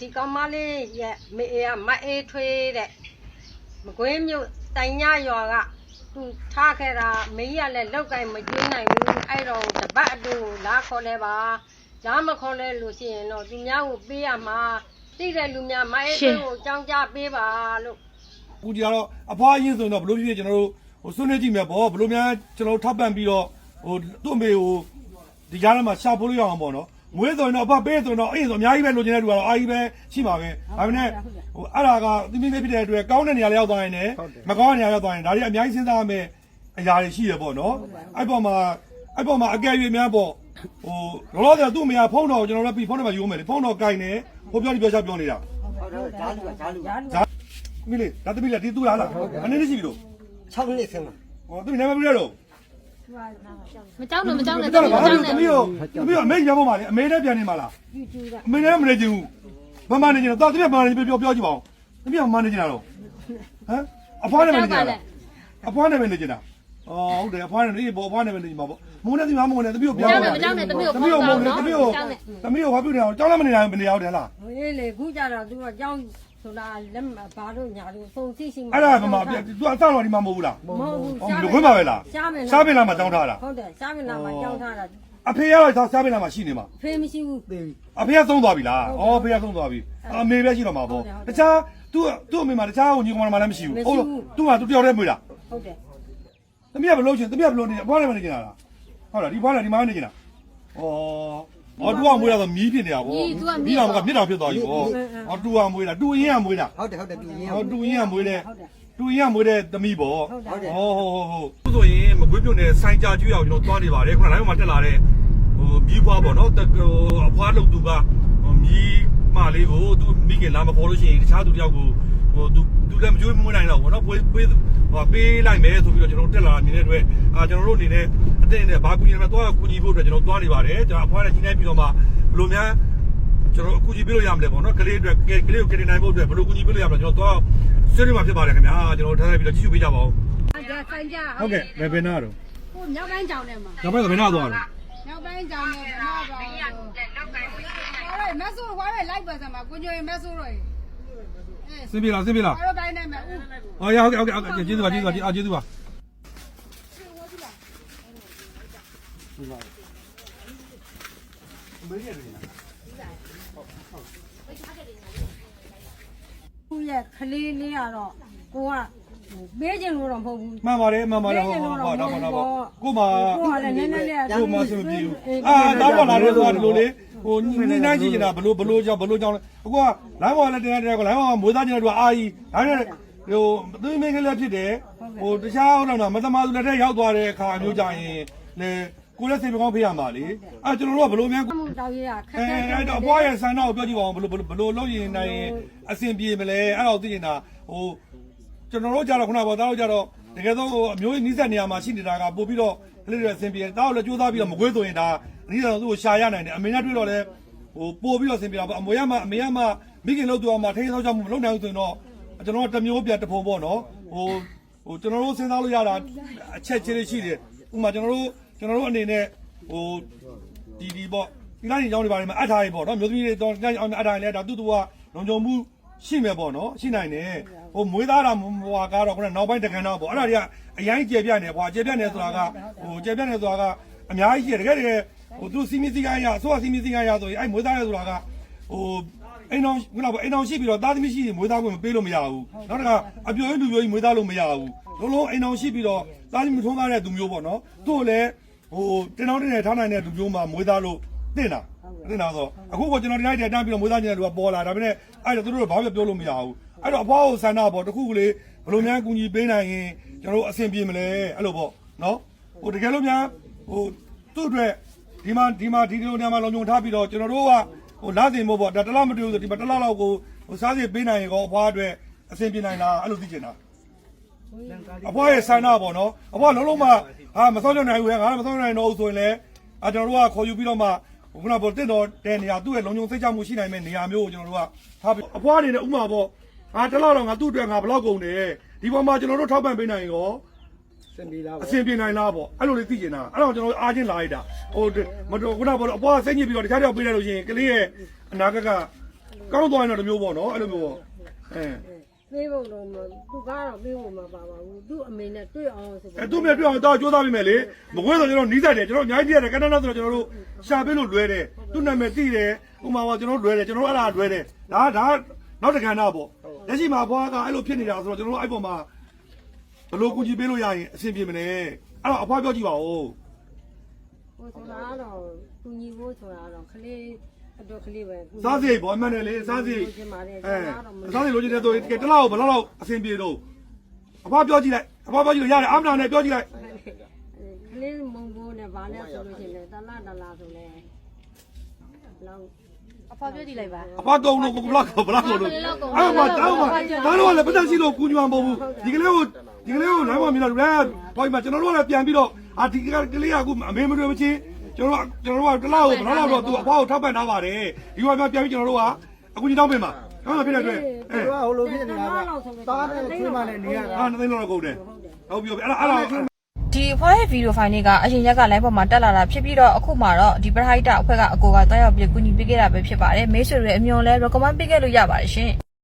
ဒီကောင်မလေးရဲ့မေအေးကမအေးထွေးတဲ့မကွေးမြို့တိုင်ညရွာကသူထားခဲ့တာမင်းကြီးကလည်းလောက်ကင်မကျွေးနိုင်ဘူးအဲ့တော့တပတ်အတူလာခေါ်လဲပါလာမခေါ်လဲလို့ရှိရင်တော့သူများကိုပေးရမှာသိတဲ့လူများမအေးထွေးကိုကြောင်းကြပေးပါလို့အခုကြတော့အဖွားရင်းဆိုရင်တော့ဘလို့ဖြစ်ဖြစ်ကျွန်တော်တို့ဟိုဆွနေကြည့်မယ်ပေါ့ဘလို့များကျွန်တော်တို့ထောက်ပံ့ပြီးတော့ဟိုသူ့အမေကိုဒီကြားထဲမှာရှာဖို့လို့ရအောင်ပေါ့နော် မွေးဆိုရင်တော့အဖပေးဆိုရင်တော့အေးဆိုအများကြီးပဲလိုချင်တဲ့လူကတော့အာကြီးပဲရှိပါပဲဒါပေမဲ့ဟိုအဲ့ဒါကသတိလေးဖြစ်တဲ့အတွက်ကောင်းတဲ့နေရာလေးရောက်သွားရင်လည်းမကောင်းတဲ့နေရာရောက်သွားရင်ဒါတွေအများကြီးစဉ်းစားရမယ်အရာတွေရှိရပေါ့နော်အဲ့ပေါ်မှာအဲ့ပေါ်မှာအကယ်၍များပေါ့ဟိုလောလောဆယ်သူ့အမေကဖုန်းတော်ကျွန်တော်တို့ပြီးဖုန်းနံပါတ်ယူမယ်လေဖုန်းတော်ကင်နေဟိုပြောဒီပြောချပြောနေတာဟုတ်တယ်ဓာလူကဓာလူဒါလူဒါသမီးလေးဒါသမီးလေးဒီသူ့လားလားအနေနဲ့ရှိပြီလို့6နှစ်ဆင်းမှာဟောသမီးနာမည်ပြရတော့ မကြောက်နဲ့မကြောက်နဲ့ဒါတကမီးဘာမကြောလို့က်သမီးနဲ့ရောသမီးရောအမေရဖို့ပါလေအမေနဲ့ပြန်နေမှာလားယူကျူတာအမေနဲ့မနေချင်ဘူးမမနေချင်တော့သမီးကမနေချင်ပြောပြောကြည့်ပါဦးသမီးကမနေချင်တာတော့ဟမ်အဖွားနဲ့မနေချင်တာအဖွားနဲ့မနေချင်တာအော်ဟုတ်တယ်အဖွားနဲ့ဒီဘောအဖွားနဲ့မနေချင်ပါဘောမုန်းနဲ့သမီးမမုန်းနဲ့သမီးကိုမပြောကြောက်ပါနဲ့မကြောက်နဲ့တမီးကိုသမီးကိုမုန်းနဲ့သမီးကိုကြောက်နဲ့သမီးကိုဘာပြုနေအောင်ကြောက်လည်းမနေနိုင်ဘူးမနေအောင်တယ်လား ဟေးလေခုကြတော့သူကကြောင်း ဆိုတာလက်မဘာလို့ညာလို့ဖုန်သိရှိအဲ့ဒါကမပြသူအဆောက်တော်ဒီမှာမဟုတ်ဘူးလားမဟုတ်ဘူးဟောလူခွင့်ပါပဲလားရှားမယ်ရှားပင်လာမှာတောင်းထားတာဟုတ်တယ်ရှားမယ်လားမှာကြောင်းထားတာအဖေကတော့ရှားပင်လာမှာရှိနေမှာဖေးမရှိဘူးသေးပြီအဖေကသုံးသွားပြီလား။အော်အဖေကသုံးသွားပြီ။အမေပဲရှိတော့မှာပေါ့။တခြားသူ့သူ့အမေမှာတခြားကိုညီကောင်မလည်းမရှိဘူး။ဟုတ်လို့သူ့ကသူတယောက်တည်းမွေးတာဟုတ်တယ်။သမီးကဘလို့ချင်းသမီးကဘလို့နေအဖွားလည်းမနေကြတာလား။ဟုတ်လားဒီဖွားလည်းဒီမှာနေကြတာ။အော် အော်တူကမွေးတာဆိုမီးဖြစ်နေတာပေါ့။မီးတော်ကမြစ်တော်ဖြစ်သွားပြီပေါ့။အော်တူကမွေးတာတူရင်းကမွေးတာဟုတ်တယ်ဟုတ်တယ်ပြင်းရ။အော်တူရင်းကမွေးတဲ့တူရင်းကမွေးတဲ့သမီးပေါ့။ဟုတ်တယ်ဟောဟောဟောဟောဆိုဆိုရင်မကွေးပြုတ်နဲ့စိုင်းကြကျွေးအောင်ကျွန်တော်သွားနေပါတယ်ခုနကလိုင်းမှာတက်လာတဲ့ဟိုမြီးဖွားပေါ့နော်တဟိုအဖွားလုပ်သူကဟိုမြီးမလေးကိုသူမိခင်လာမပေါ်လို့ရှိရင်တခြားသူတယောက်ကိုဟိုသူသူလည်းမကျွေးမွေးနိုင်တော့ဘောနော်ပေးပေးဟိုပေးလိုက်မယ်ဆိုပြီးတော့ကျွန်တော်တက်လာနေတဲ့အတွက်အာကျွန်တော်တို့အနေနဲ့အ တင်းနဲ့ဘာကူညီရမလဲသွားကူညီဖို့အတွက်ကျွန်တော်သွားနေပါတယ်ကျွန်တော်အဖွားနဲ့ကြီးနေပြီးတော့မှဘယ်လိုများကျွန်တော်အကူကြီးပြလို့ရမလဲပေါ့နော်ကလေးအတွက်ကလေးကိုကလေးနိုင်ဖို့အတွက်ဘယ်လိုကူညီပြလို့ရမလဲကျွန်တော်သွားဆွေးနွေးမှာဖြစ်ပါတယ်ခင်ဗျာကျွန်တော်ထားလိုက်ပြီးတော့ကြည့်ရှုပေးကြပါဦးဒါဆိုင်ကြဟုတ်ကဲ့ဘယ်ဘယ်နာတော့ကိုမြောက်ပိုင်းကြောင်ထဲမှာနောက်ပိုင်းကဘယ်နာသွားလဲမြောက်ပိုင်းကြောင်ထဲမှာတော့ဟိုရဲမဆိုးဟွာရဲလိုက်ပါစမ်းပါကိုညိုရင်မဆိုးတော့ရေအဲစင်ပြေလားစင်ပြေလားဘာလို့တိုင်းနေမှာဦးဟောရဟုတ်ကဲ့ဟုတ်ကဲ့ဟုတ်ကဲ့ကျေးဇူးပါကျေးဇူးပါအာကျေးဇူးပါ မေးရတယ်လားသူ့ရဲ့ကလေးလေးကတော့ကိုကပေးခြင်းလို့တော့မဟုတ်ဘူး မှန်ပါတယ်မှန်ပါတယ်ဟုတ်ဟုတ်ဟုတ်တော့တော့ကိုမကိုကလည်းနည်းနည်းလေးကိုမစမပြေဘူးအာတားပေါ်လာတယ်ဆိုတာဒီလိုလေဟိုနိနိုင်ကြည့်နေတာဘလို့ဘလို့ကြောင့်ဘလို့ကြောင့်အခုကလိုင်းပေါ်လည်းတင်ရတယ်ကိုလိုင်းပေါ်မွေးသားကျင်တဲ့သူကအာကြီးဒါနဲ့ဟိုသူမင်းကလေးဖြစ်တယ်ဟိုတခြားဟုတ်တော့မသမားသူလက်ထက်ရောက်သွားတဲ့အခါမျိုးကြရင်လေ ကိုလည်းစိတ်မကောင်းဖေးရမှာလေအဲကျွန်တော်တို့ကဘလို့များမှုတောက်ရခက်အဲခဲအဲ့တော့အဖွားရဲ့ဆန္ဒကိုပြောကြည့်ပါဦးဘလို့ဘလို့ဘလို့လုပ်ရင်နိုင်ရင်အဆင်ပြေမလဲအဲ့တော့သိနေတာဟိုကျွန်တော်တို့ကြတော့ခုနကပေါ့တားတို့ကြတော့တကယ်တော့ဟိုအမျိုးကြီးနီးစပ်နေရာမှာရှိနေတာကပို့ပြီးတော့ကလေးတွေအဆင်ပြေတယ်တားတို့လည်းကြိုးစားပြီးတော့မကွေးဆိုရင်ဒါအနည်းဆုံးသူ့ကိုရှာရနိုင်တယ်အမေနဲ့တွေ့တော့လည်းဟိုပို့ပြီးတော့အဆင်ပြေတာပေါ့အမွေရမအမေရမမိခင်လို့သူအောင်မထိန်းဆောက်ချမှုမလုပ်နိုင်ဘူးဆိုရင်တော့ကျွန်တော်တို့တစ်မျိုးပြတစ်ပုံပေါ့နော်ဟိုဟိုကျွန်တော်တို့စဉ်းစားလို့ရတာအချက်ချင်းလေးရှိတယ်ဥပမာကျွန်တော်တို့ ကျွန်တော်တို့အနေနဲ့ဟိုဒီဒီပေါ့ဒီလိုက်ရင်ကြောင်းတွေပါနေမှာအပ်ထားရင်ပေါ့နော်မျိုးသမီးတွေတော့ညအောင်အပ်ထားရင်လည်းဒါတူတူကလုံခြုံမှုရှိမယ်ပေါ့နော်ရှိနိုင်တယ်ဟိုမွေးသားတာဟိုဟာကတော့ခုနနောက်ပိုင်းတကန်တော့ပေါ့အဲ့ဒါတွေကအရင်ကျေပြတ်နေကွာကျေပြတ်နေဆိုတာကဟိုကျေပြတ်နေဆိုတာကအများကြီးရှိတယ်တကယ်တကယ်ဟိုသူစီမီစီကိုင်းရအစိုးရစီမီစီကိုင်းရဆိုရင်အဲ့မွေးသားရဆိုတာကဟိုအိမ်တော်ခုနကအိမ်တော်ရှိပြီးတော့သားသမီးရှိရင်မွေးသားခွင့်မပေးလို့မရဘူးနောက်တစ်ခါအပြိုကြီးလူပြိုကြီးမွေးသားလို့မရဘူးလုံးလုံးအိမ်တော်ရှိပြီးတော့သားသမီးမထုံးသားတဲ့သူမျိုးပေါ့နော်သူ့ကိုလည်း ဟိုတင်တော်တင်နေထားနိုင်တဲ့လူမျိုးမှမွေးသားလို့တင်တာတင်တာဆိုအခုကကျွန်တော်ဒီလိုက်တဲ့တန်းပြီးတော့မွေးသားကျင်တဲ့လူကပေါ်လာဒါပေမဲ့အဲ့တော့သူတို့ကဘာမှပြောလို့မရဘူးအဲ့တော့အဖွားကိုဆန္ဒပေါ့တခုကလေးဘယ်လိုများကူညီပေးနိုင်ရင်ကျွန်တော်တို့အဆင်ပြေမလဲအဲ့လိုပေါ့နော်ဟိုတကယ်လို့များဟိုသူ့အတွက်ဒီမှာဒီမှာဒီလိုနေရာမှာလုံခြုံထားပြီးတော့ကျွန်တော်တို့ကဟိုလာစင်မို့ပေါ့ဒါတစ်လောက်မတူဘူးဆိုဒီမှာတစ်လောက်လောက်ကိုဟိုစားစီပေးနိုင်ရင်ကောအဖွားအတွက်အဆင်ပြေနိုင်လားအဲ့လိုသိချင်တာ အဖွားရဲ့ဆန္ဒပေါ့နော်အဖွားလုံးလုံးမဟာမစောင့်ကြနိုင်ဘူးဟဲ့ငါလည်းမစောင့်နိုင်တော့ဘူးဆိုရင်လည်းအကျွန်တော်တို့ကခေါ်ယူပြီးတော့မှခုနကပေါ်တက်တော့တဲ့နေရာသူ့ရဲ့လုံခြုံစိတ်ချမှုရှိနိုင်မဲ့နေရာမျိုးကိုကျွန်တော်တို့ကထားပြီးအဖွားအနေနဲ့ဥမာပေါ့ဟာတလောက်တော့ငါသူ့အတွက်ငါဘလောက်ကုန်တယ်ဒီပေါ်မှာကျွန်တော်တို့ထောက်ပံ့ပေးနိုင်ရောစင်ပြေလားအဆင်ပြေနိုင်လားပေါ့အဲ့လိုလေးသိကျင်တာအဲ့တော့ကျွန်တော်အားချင်းလာလိုက်တာဟိုမတော်ခုနကပေါ်အဖွားစိတ်ညစ်ပြီးတော့တခြားတယောက်ပေးလိုက်လို့ရှိရင်ကလေးရဲ့အနာဂတ်ကကောင်းသွားရင်တော့တစ်မျိုးပေါ့နော်အဲ့လိုမျိုးပေါ့အဲ ပေးဖို့တော့မသူကတော့ပေးဖို့မပါပါဘူးသူ့အမေနဲ့တွေ့အောင်ဆိုအဲသူ့မြတ်တွေ့အောင်တော့ကြိုးစားပြီးမယ်လေမကွေးဆိုကျွန်တော်နီးစပ်တယ်ကျွန်တော်အများကြီးတည်းတယ်ကနနာဆိုတော့ကျွန်တော်တို့ရှာပေးလို့လွဲတယ်သူ့နာမည်သိတယ်ဥမာပါကျွန်တော်လွဲတယ်ကျွန်တော်အဲ့ဒါလွဲတယ်ဒါဒါနောက်တက္ကနာပေါ့လက်ရှိမှာဘွားကအဲ့လိုဖြစ်နေတာဆိုတော့ကျွန်တော်တို့အဲ့ပေါ်မှာဘလို့ကူညီပေးလို့ရရင်အဆင်ပြေမလဲအဲ့တော့အဖွားပြောကြည့်ပါဦးဟိုဆိုတာတော့သူညီဖို့ဆိုတာတော့ခလေးအ တွက်ခလေးပဲစားစိတ်ပေါ့အမှန်တယ်လေစားစိတ်ကျင်ပါတယ်အဲစားတော့မစားစိတ်လိုချင်တဲ့ဆိုရင်တလားကိုဘယ်လောက်လောက်အဆင်ပြေတော့အဖွားပြောကြည့်လိုက်အဖွားပြောကြည့်လို့ရတယ်အမနာနဲ့ပြောကြည့်လိုက်ခလေးမုံဖို့နဲ့ဗာနဲ့ဆိုလို့ရှိရင်တလားတလားဆိုလဲလောက်အဖွားပြောကြည့်လိုက်ပါအဖွားတုံးလို့ဘလောက်ဘလောက်လို့အဲ့မှာတောင်းပါဒါတော့လည်းပတ်သက်ရှိလို့ကူညီမှာမဟုတ်ဘူးဒီကလေးကိုဒီကလေးကိုနိုင်မမြင်တော့လဲတော့မှကျွန်တော်တို့ကလည်းပြန်ပြီးတော့အာဒီကလေးကအခုအမေမတွေ့မချင်း ကျွန်တော်ကျွန်တော်တို့ကတလားကိုဘလောက်လောက်တော့သူအဖွားကိုထောက်ပံ့ထားပါတယ်ဒီမှာပြန်ပြီးကျွန်တော်တို့ကအကူကြီးတောင်းပေးမှာဟုတ်မှာဖြစ်တဲ့အတွက်အဲသူကဟိုလိုဖြစ်နေတာကတားတဲ့ခွေးမနဲ့နေရတာအာနှစ်သိန်းလောက်ကုန်တယ်ဟုတ်ပြီအဲ့ဒါအဲ့ဒါဒီအဖွဲ့ရဲ့ဗီဒီယိုဖိုင်လေးကအရင်ရက်က live ပေါ်မှာတက်လာတာဖြစ်ပြီးတော့အခုမှတော့ဒီပရဟိတအဖွဲ့ကအကိုကတွားရောက်ပြီးကူညီပေးခဲ့တာပဲဖြစ်ပါတယ်မိတ်ဆွေတွေအမျှော်လဲ recommend ပေးခဲ့လို့ရပါတယ်ရှင်